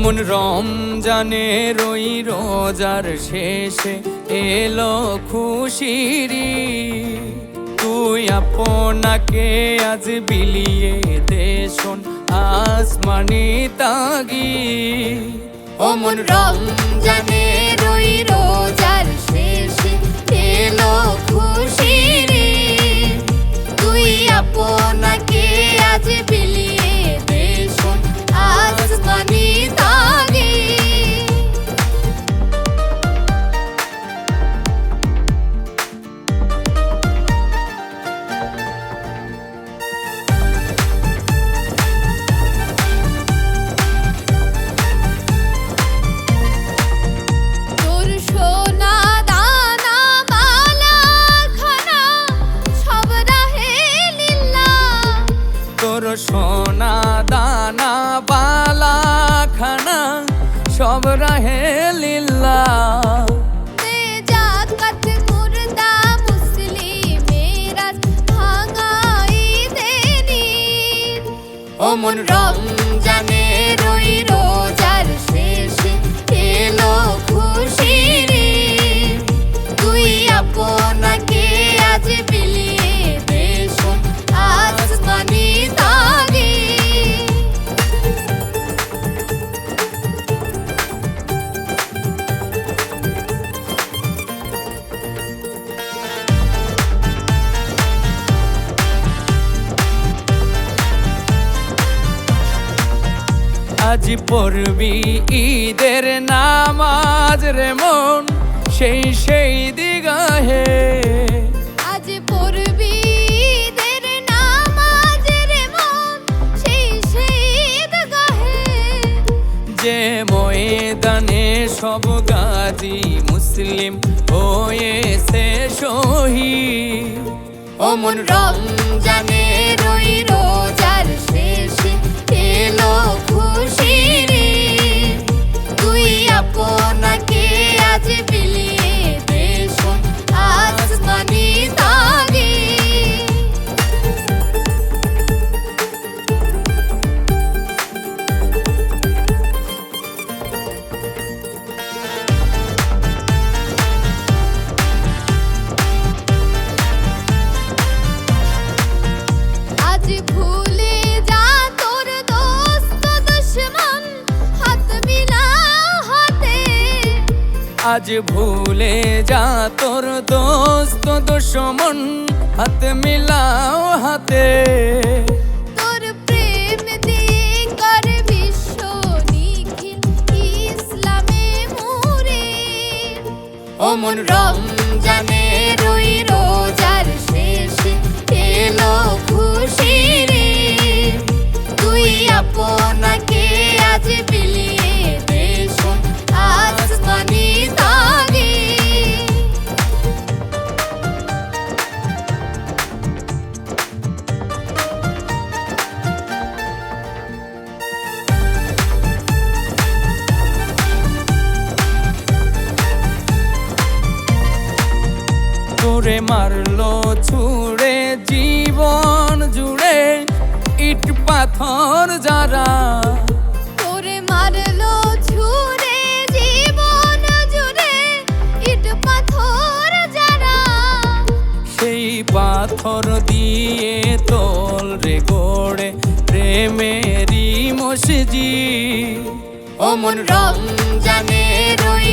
অমন রমজানে রই রোজার শেষে এলো খুশিরি তুই আপনাকে আজ বিলিয়ে দেশন আসমানি তাগি অমন রমজানে রই রোজার তোর সোনা দানা বালা খানা সব রাহে লীলা। তে জাকাত মুর্দা আজ পড়বি ঈদের নামাজ রে মন সেই সেই দিগাহে। আজ পড়বি দের নামাজ রে মন সেই যে ময়দানে সব গাজী মুসলিম হয়েছে শহীদ। অমন রমজানে রই আজ ভুলে যা তোর দোস্ত দুশ্মন। হাত মিলাও হাতে। অমন রমজানে তোরে মারলো ছুড়ে জীবন জুড়ে ইট পাথর যারা। পাথর যারা। সেই পাথর দিয়ে তোল রে গোড়ে প্রেমেরই মসজি অমন রমজানে রই রো